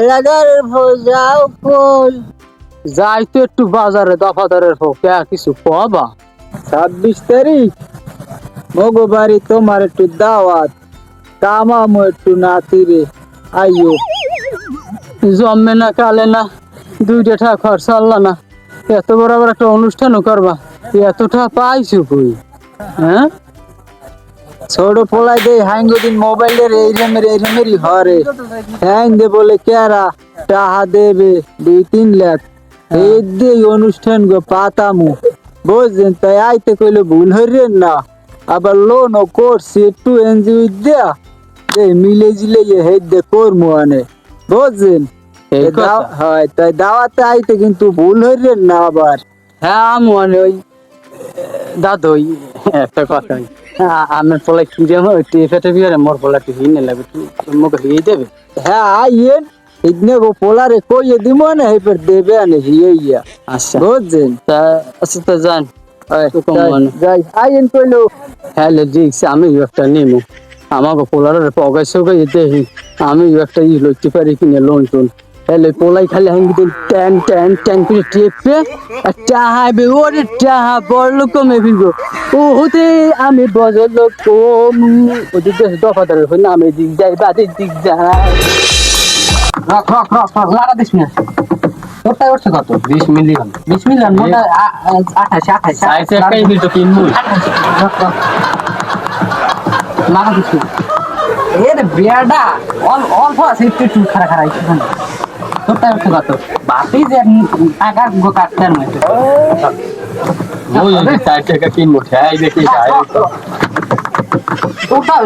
আলাদার ভোজাও কই যাই তো একটু বাজারে, দফাদারের হোক কিছু পাবা? ছাব্বিশ তারিখ। মগো বাড়ি তোমার একটু দাওয়াত। কামামো একটু নাতিরে। আইও জমে না কালে না, দুইটা টাকা খরচ আল্লাহ না। এত বড় বড় একটা অনুষ্ঠানও করবা। এতটা পাইছো কই? হ্যাঁ? ছোট পোলাই দে হাইঙ্গো দিন মোবাইলের এই রেমের এই রেমেরই হরে হ্যাং দে বলে কেরা টাহা দেবে দুই তিন লাখ? এই দিয়ে অনুষ্ঠান গো পাতামু। বুঝলেন? তাই আইতে কইলে ভুল হইরেন না। আবার লোন ও করছি একটু এনজিও দেয়া এই মিলে জিলে হে দে করমু আনে। বুঝলেন? হয় তাই দাওয়াতে আইতে কিন্তু ভুল হইরেন না আবার। হ্যাঁ আমি মানে ওই দাদু ওই একটা কথা। আমার পোলা কি যে আমার টিফেটে বিয়ারে মোর পোলা টি হিনে হিয়ে দেবে? হ্যাঁ আইয়েন ইদনে গো পোলারে কইয়ে দিমো না হেপর দেবে আনে হিয়ে ইয়া। আচ্ছা। বুঝছেন? তা আচ্ছা তো জান যাই- মানে। আইয়েন কইলো হ্যাঁ দেখছি আমি একটা নেব আমাকে পোলার পগাই সগাই দেখি আমি একটা ই লইতে পারি কিনে লোন টোন তাহলে পোলাই খালি হাঙ্গি ট্যান ট্যান ট্যান করে টেপে আর টাহাবে ওরে টাহা বড় লোক কমে ফিরবো ও হতে আমি বজর লোক কম ওদের দেশ দফাদার হই না আমি দিক যাই বাদের দিক যাই রক রক রক রক লাগা দিস না কত বিশ মিলিয়ন বিশ মিলিয়ন মোটা আঠাশ আঠাশ একটাই দিল তো কিনবো লাগা দিস না এর বিয়াটা অল অল্প আছে একটু একটু খারা খারা একটু তোরটা উঠছে কত বাপি যে আগার গো কাটতে মতো। ওই চার টাকা কিনবো খাই দেখি ওটা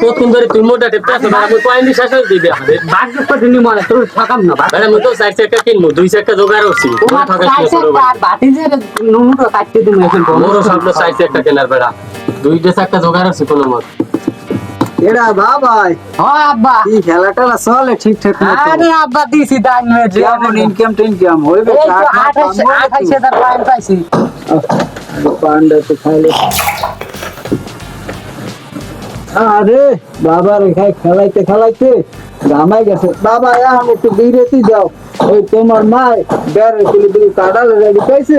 কতক্ষণ ধরে তুই মোটা টেপতে আছো আমি পয়েন্ট শেষ হয়ে দিবি আমাদের ভাগ্য পাঠিনি মনে তোর ঠকাম না ম্যাডাম আমি তো চার চাকা কিনবো দুই চাকা জোগাড় করছি তোমার বাতি যে নুনুটা কাটতে দিন এখন মোরও স্বপ্ন চার চাকা কেনার বেড়া। দুইটা চাকা জোগাড় আছে কোনো মত। এরা বাবাই হ্যাঁ আব্বা। কি খেলা টেলা চলে ঠিকঠাক মতো। আরে আব্বা দিছি দান মেরে ইনকাম টিনকাম? হইবে এই টাকা পাইছি। আহ, পান্ডা তো খাইলে আরে বাবা রে খাই খেলাইতে খেলাইতে গামাই গেছে বাবা এখন একটু বিরতি দাও ওই তোমার মা বেড়ে তুলে দিকে কাটালে রেডি পাইছে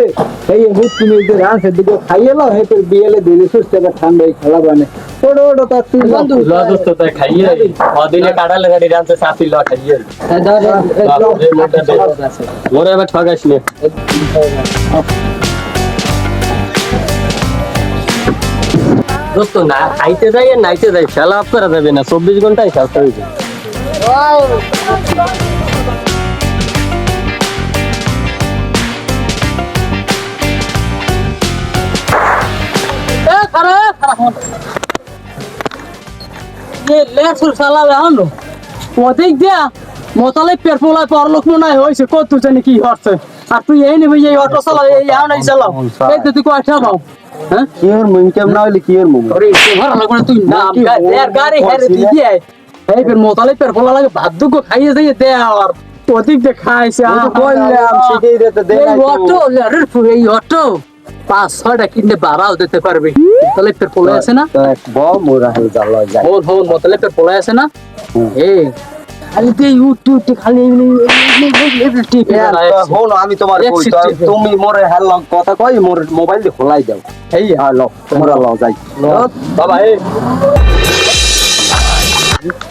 এই হুট তুমি যে রাঁধছে দিকে খাইয়ে লাও হে তোর বিয়েলে দিলে সুস্থ একটা ঠান্ডায় খেলা বানে ওটা ওটা তার তুই বন্ধু ল দোস্ত তাই খাইয়ে অদিনে কাটালে গাড়ি রানতে সাথী ল খাইয়ে মোরে এবার ঠগাইস দোস্ত না খাইতে যাই আর নাইতে যাই খেলা আপ করা যাবে না চব্বিশ ঘন্টায় খেলতে হয়েছে দিয়া মতালে পেট পোলায় পরলোক মনে হয়েছে কত জানি কি হচ্ছে। আর তুই এই নিবি এই অটো চালা এই এখন এই চালাও এই তুই কয়টা পাও? হ্যাঁ? কি ওর না হইলে কি ওর মুখ ওরে তোমার লাগবে না তুই নাম কি দেয়ার গাড়ি হেরে না। এই ফের মতালে পেট পোলা লাগে ভাত দুগো খাইয়ে যাইয়ে দে আর। ওদিক দিয়ে খাইছে তো কইলাম শিখেই দিতে দে এই অটো লেরের ফুরে এই অটো। পাঁচ ছয়টা কিনলে বাড়াও দিতে পারবে। তাহলে পেট পোলা আছে না? বউ মোরা হয়ে যাই। হন হন মতলে পেট পোলা আছে না? হুম। এই খালি তুই উঠতে উঠতে খালি হন আমি তোমার। তুমি মোরে হেল কথা কই মোর মোবাইল দিয়ে খোলাই দাও এই হ্যাঁ লো তোমরা লও যাই বাবা এই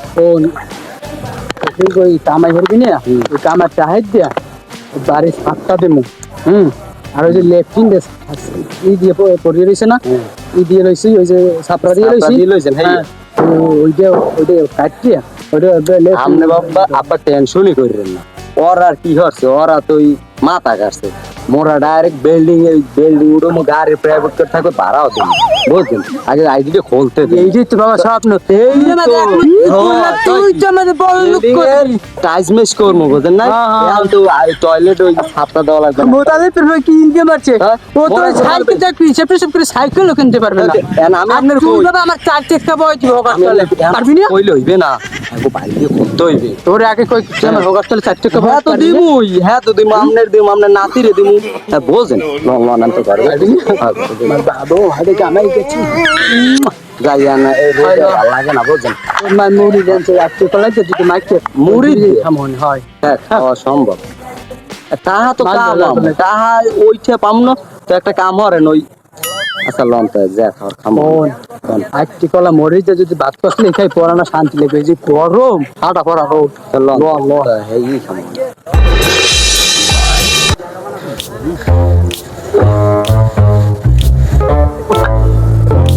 ফোন কই কামাই করবি না ওই কামার চাহাই দিয়া বাড়ি সাতটা দেবো হুম আর ওই যে লেফটিন ই দিয়ে পড়িয়ে রয়েছে না ই দিয়ে রয়েছে ওই যে সাপড়া দিয়ে রয়েছে লইছেন, হ্যাঁ। ওইটা ওইটা কাটিয়া আপনি বাবা আব্বা টেনশনই করেন না। ওর আর কি হচ্ছে? ওরা তো ওই মাথা কাটছে মোরা ডাইরেক্ট বিল্ডিং এ বিল্ডিং উঠে মো গাড়ি প্রাইভেট করে থাকবে ভাড়াও দিন বুঝছেন? আগে আইডিটা খুলতে দিন এই যে তো বাবা স্বপ্ন। এই যে তো। তুই তো মানে বড় লোক করবি। টাইস মেস করব বুঝেন না? হ্যাঁ, হ্যাঁ। এখন তো টয়লেট ওই সাতটা দেওয়া লাগবে মোতালে পেরবে কি ইনকাম মারছে? হ্যাঁ? ও তো সাইকেল দেখবি করে কিনতে পারবে না। এখন আমি আপনার বাবা আমার চার চেষ্টা বয় দিব পারবি না? কইলে হইবে না। আগে বাইরে দিয়ে খুলতে হইবে। তোর আগে কই চার হ্যাঁ তো দিমুই। হ্যাঁ তো দিমু আমনের দিমু আমনের নাতিরে দিমু হ্যাঁ বোঝেন লন লন আনতে বাবু হাতে কামাই গেছি? যাই না। এই লাগে না বোঝেন মুড়ি কলাই তো মাইকে হয়। হ্যাঁ খাওয়া সম্ভব তাহা তো কাম তাহা ওইটা পাম না তো একটা কাম হরেন ওই আচ্ছা লন তো যা খাওয়ার খাম। মন কলা মরিতে যদি ভাত কষলে খাই পড়ানো শান্তি লাগবে যে গরম হাটা পড়া রোদ লন। ল, ল। হেই খাম।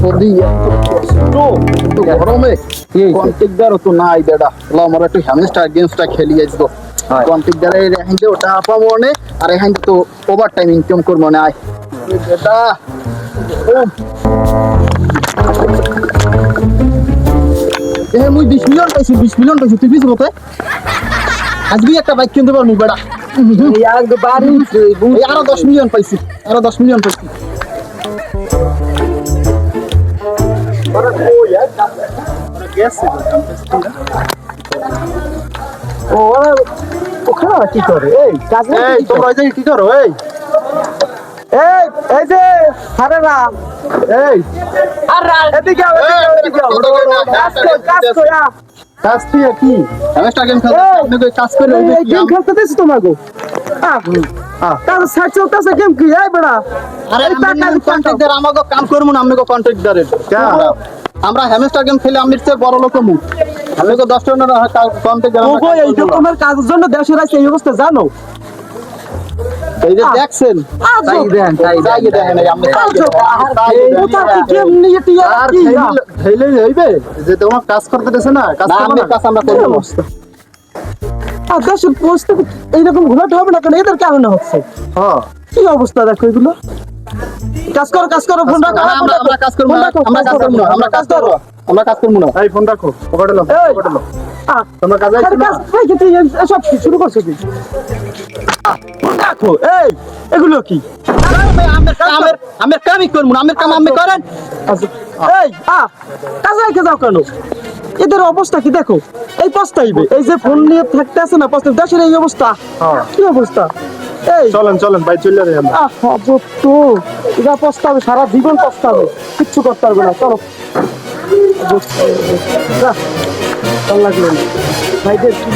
যদি তো গরমে। কন্টিকদার তো নাই দাদা লো আমার একটু হ্যামস্টার গেমসটা খেলি আসব। কন্টিকদার এই রেহাইতে ওটা আপা মনে আর এখান তো ওভার টাইম ইনকাম করব না আয়। দাদা এ মুই বিশ মিলিয়ন পাইছি বিশ মিলিয়ন পাইছি তুই বিশ মতে আজকে একটা বাইক কিনতে পারবি বেড়া। আরও দশ মিলিয়ন পাইছি আরও দশ মিলিয়ন পাইছি। ওখানে কি করে? এই কাজ তোমরা কি করো? এই এই এই যে আরে না এই এদিকে এদিকে আও, এদিকে আও। কাজ কর, কাজ কর, কাজ দিয়ে কি? হ্যামস্টার গেম খেলতে আপনি কই কাজ করে এই গেম খেলতে দিছ তোমাকে। কাজ সাইড চলতেছে গেম কি? এই বড়া। আরে আমি কন্ট্রাক্টর আমাকে কাম করব না আমি কন্ট্রাক্টরের আমরা হ্যামস্টার গেম খেলে আমি বড় লোক আমি তো 10 জনের কন্ট্রাক্টর ওগো এই কাজের জন্য দেশের আছে এই অবস্থা জানো? এই যে দেখছেন? তাই দেন তাই দেখেন এই আমরা কোথা কি গেম নিয়ে টিয়া আর কি? খেলে হইবে? যে তোমার কাজ করতে দেছে না কাজ করবে কাজ আমরা করব দেশের পরিস্থিতি এইরকম ঘোলাতে হবে না কেন? এদের কেমন হচ্ছে। হ্যাঁ। কি অবস্থা দেখো এগুলো? কাজ করো কাজ করো ফোন রাখো। আমরা কাজ করব আমরা কাজ করব না। আমরা কাজ করব আমরা কাজ করব না। এই ফোন রাখো। পকেটে লো পকেটে লো তোমরা কাজে কি শুরু করছ কি আহ, ফোন রাখো এই এগুলো কি? আমের আমের কামই করব আমের কাম আমি করেন। আচ্ছা, এই আ কাজে রেখে যাও কেন? এদের অবস্থা কি দেখো? এই পস্তাইবে এই যে ফোন নিয়ে থাকতে আছে না পস্তাইবে দেশের এই অবস্থা। কি অবস্থা? এই। চলেন চলেন ভাই চলে আমরা। এরা পস্তাবে সারা জীবন পস্তাবে কিচ্ছু করতে পারবে না চলো। ভালো লাগল না। ভাইদের কি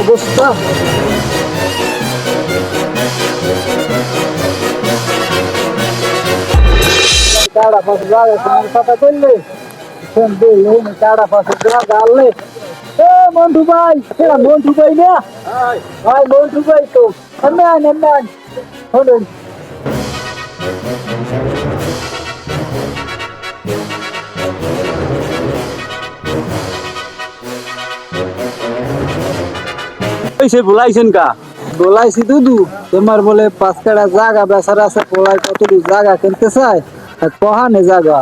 অবস্থা? কাড়া পাশে জায়গা তোমার কথা করলে কাড়া পাশে জায়গা আনলে? এ মন্টু ভাই এরা মন্টু ভাই না? ভাই মন্টু ভাই তো। এমনি আন এমনি। শোনেন। সে বলাইছেন কা? বলাইছি দুদু। তোমার বলে পাঁচ কাটা জায়গা বেচার আছে পোলায় কতটুকু জায়গা কিনতে চায়? আর কহানে জায়গা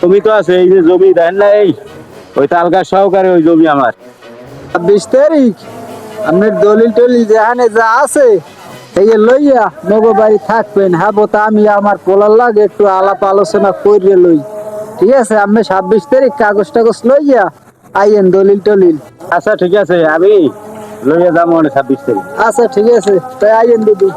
তুমি তো আছে এই যে জমি দেন না এই। ওই তালকা সহকারে ওই জমি আমার। ছাব্বিশ তারিখ। আপনার দলিল টলিল যেখানে যা আছে এই লইয়া মগো বাড়ি থাকবেন। হ্যাঁ তা আমি আমার পোলার লাগে একটু আলাপ আলোচনা করিয়ে লই। ঠিক আছে? আমি ছাব্বিশ তারিখ কাগজ টাগজ লইয়া আইয়েন দলিল টলিল। আচ্ছা ঠিক আছে আমি লইয়া যাব মানে ছাব্বিশ তারিখ। আচ্ছা ঠিক আছে। তাই আইয়েন দুদু।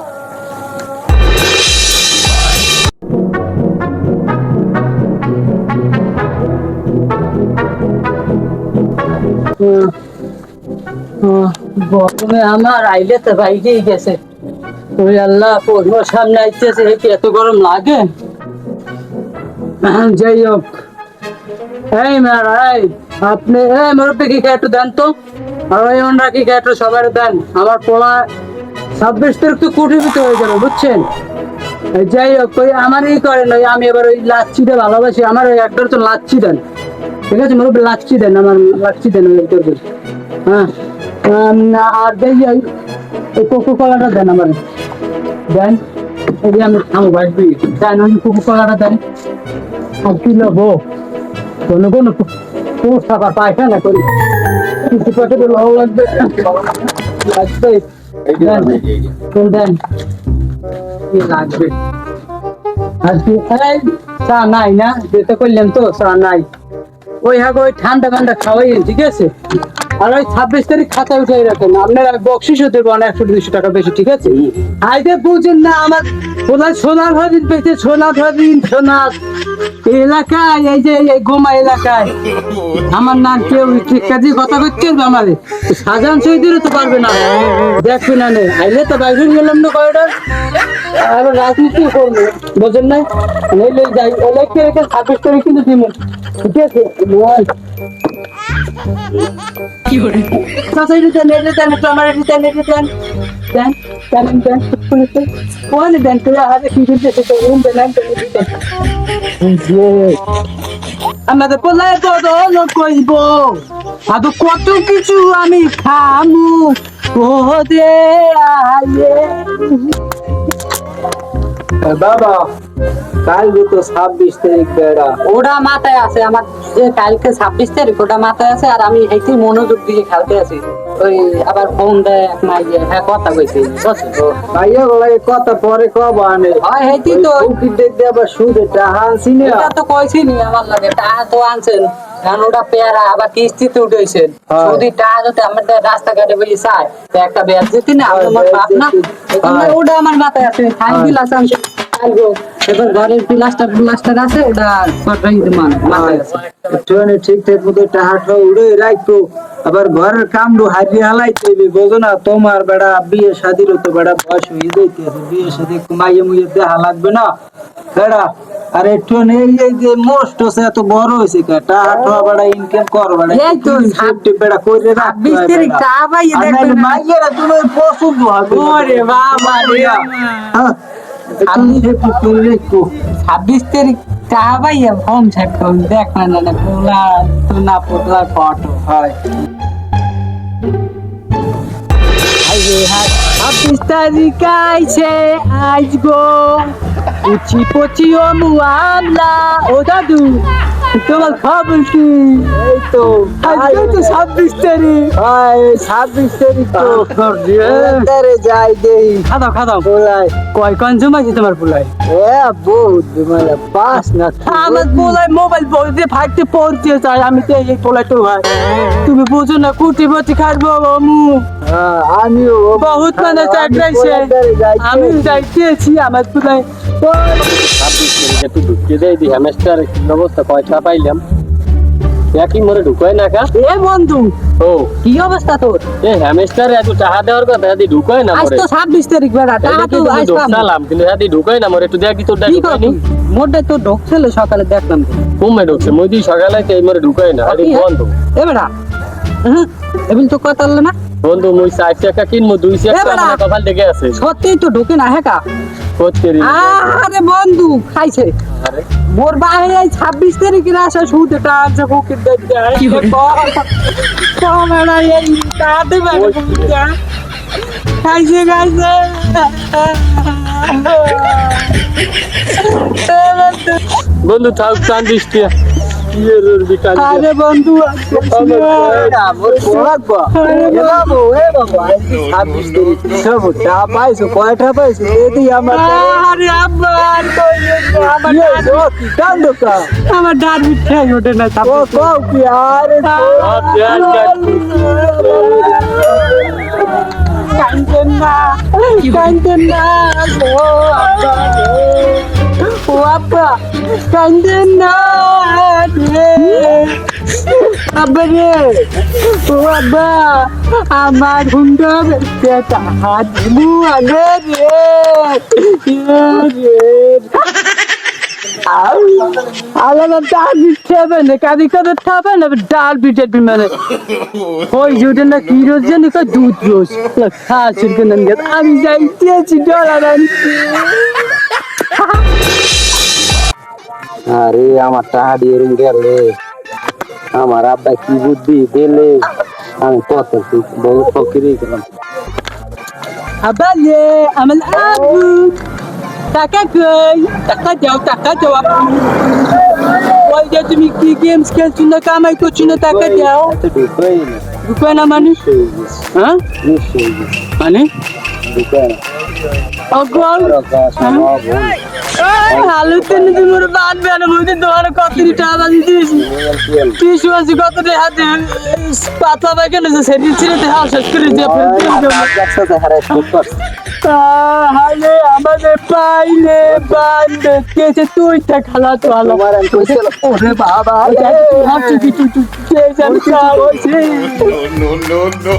গরমে আমার আইলে তো বাইরেই গেছে। ওই আল্লাহ পড়ব সামনে আইতেছে এত গরম লাগে? যাই হোক। এই ম্যাডাই আপনি এই মুরব্বী কি একটু দেন তো? ওই কি খেয়ে একটু সবাই দেন, আমার পোলা ছাব্বিশ তারিখ তো কুটিপিত হয়ে যাবে, বুঝছেন? যাই হোক, ওই আমারই করেন ওই আমি এবার ওই লাচ্ছিটা ভালোবাসি, আমার ওই একটার তো লাচ্ছি দেন ঠিক আছে মোর লাচ্ছি দেন আমার লাচ্ছি দেন ওই তোর হ্যাঁ আর দেই, এই এই কোকো কলাটা দেন আমার। দেন, এই আমি ভাই তুই দেন, ওই কোকো কলাটা দেন। আর কি নেব? কোনো কোনো টাকা পায়খানা করি। কিছু তো ভালো লাগবে। লাগবে। দেন। কি লাগবে। আর চা নাই না? যেতে করলেন তো চা নাই। ওই হ্যাঁ ওই ঠান্ডা ঠান্ডা খাওয়াই ঠিক আছে? আর ওই ছাব্বিশ তারিখ খাতা উঠাই রাখেন আপনারা বকশিসও দেবো না একশো দুশো টাকা বেশি ঠিক আছে? আইতে বুঝেন না আমার কোথায় সোনার হরিণ পেয়েছে সোনার হরিণ সোনার এলাকায় এই যে এই গোমা এলাকায়। আমার নাম কেউ ঠিক কাজে কথা করতে পারবে আমারে। সাজান দিলে তো পারবে না। দেখবে না নে আইলে তো বাইরে গেলাম না কয়টা আর রাজনীতি করব বোঝেন নাই নইলে যাই ইলেকশন রেখে ছাব্বিশ তারিখ কিন্তু দিব ঠিক আছে। চাচা এটা দেন এটা দেন একটু আমার এটা দেন এটা দেন দেন দেন দেন ওখানে দেন, তুই হাতে কি রুম দেন দেন আমাদের পোলায় তো দল কইব। আদৌ কত কিছু আমি খামু ও দে আয়ে। বাবা কাল তো ছাব্বিশ তারিখ বেড়া। ওটা মাথায় আছে, আমার যে কালকে ছাব্বিশ তারিখ ওটা মাথায় আছে, আর আমি এইটি মনোযোগ দিয়ে খেলতে আছি। ওই আবার ফোন দেয় এক মাই হ্যাঁ কথা কইছি। ভাইয়া বলে কথা পরে কব আনে হয় হেইটি তো উকিল দেখতে আবার সুদে টাহা আনছি না। এটা তো কইছি নি আমার লাগে টাকা তো আনছেন। ওটা পেয়ারা আবার কিস্তিতে উঠেছেন। যদি টাকা যদি আমাদের রাস্তাঘাটে বসে চায় তো একটা ব্যাগ যেতে না আমার বাপ না। ওটা আমার মাথায় আছে এবার ঘরের প্লাস্টার প্লাস্টার আছে ওটা সরকারি মান ট্রেনে ঠিক ঠিক মতো টাহাটা উড়ে রাখতো আবার ঘরের কাম ডু হারিয়ে হালাইতে হবে বোঝো না তোমার বেড়া বিয়ে শাদির তো বেড়া বয়স হয়ে যাইতেছে। বিয়ে শাদি মাইয়ে মুইয়ে দেখা লাগবে না। বেড়া আর একটু এই এই যে মোস্ট আছে এত বড় হয়েছে কে? টাহাটা বেড়া ইনকাম কর বেড়া এই তো সেফটি বেড়া করে রাখ বিশ তারিখ চা পাইয়ে দেখবেন মাইয়েরা তুমি পছন্দ হবে ওরে বাবা রে। হ্যাঁ। করে রাখো ছাব্বিশ তারিখ চাহাবাই ফোন চেক দেখ না না পোলা তো না পোলার ফটো হয়। ছাব্বিশ তারিখ আইছে গো উচি পচি ও মুআমলা ও দাদু। তোমার খবর কি? এই তো আজকে তো ছাব্বিশ তারিখ। হয় ছাব্বিশ তারিখ তো। তারে যাই দেই। খাদাও খাদাও পোলাই কয় কনজুম আছে তোমার পোলায়? এ বহুত মানে পাস না আমার পোলায় মোবাইল বলতে ফাটতে পড়তে চাই আমি তো এই পোলাই তো ভাই। তুমি বুঝো না কুটি বটি খাটবো মু হ্যাঁ, আমিও বহুত মানে চাকরাইছে। আমি যাইতেছি আমার পোলায়। ছাব্বিশ তারিখ একটু ঢুকিয়ে দেয় দি অবস্থা কয়টা পাইলাম। একই মরে ঢুকায় না কা? এ বন্ধু ও। কি অবস্থা তোর এ হ্যামেস্টার এত টাকা দেওয়ার কথা ঢুকায় না আজ তো ছাব্বিশ তারিখ বেড়া টাকা তো আজ কিন্তু ঢুকায় না মরে একটু দেখি তোর মোটে তো ঢুকছিল সকালে দেখলাম কমে ঢুকছে? মই দিই সকালে মরে ঢুকায় না এদি বন্ধ। এ এবিল তো কথা না? বন্ধু মুই চার টাকা কিনবো দুই টাকা এ আমার কপাল দেখে আছে। সত্যি তো ঢুকে না হ্যাঁ কা? আরে বন্ধু খাইছে। আরে। মোর বাহে এই ছাব্বিশ তারিখে আসা শুধু এটা আছে বুকের দেখতে খাইছে খাইছে। বন্ধু থাক প্রাণ আরে বন্ধু পাইছো কয়টা পাইছো এদি আমার আরে আমার আমার ডান মিঠাই ওঠে না ও কও কি আরে সব কান্দেন না কান্দেন না গো আব্বা ও আব্বা কান্দেন না রে আব্বা রে ও আব্বা আমার হুন্ডা বেচতে হাত দিমু আগে রে আলাদা ডাল কাদি কাদি খাবে না বিমানে ওই জুটে কি রোজ জানি কই দুধ রোজ খা আনতে আরে আমার টাকা দিয়ে রুম গেলে আমার আব্বা কি বুদ্ধি দিলে? আমি কত বড় ফকিরই গেলাম আবালে আমার আবু টাকা কই? টাকা দাও টাকা দাও ওই যে তুমি কি গেমস খেলছো না কামাই করছ না টাকা দাও। ঢুকায় না মানে হ্যাঁ? মানে? ঢুকোই না। আছে পাতা বাগে না সেদিন ছিল দেহা শেষ করে দিয়ে হালে আমাদের পাইলে বান্ধে কেছে তুই তা খালা তো আলো ওরে বাবা কিছু কে জানি কা হয়েছে no, no, no.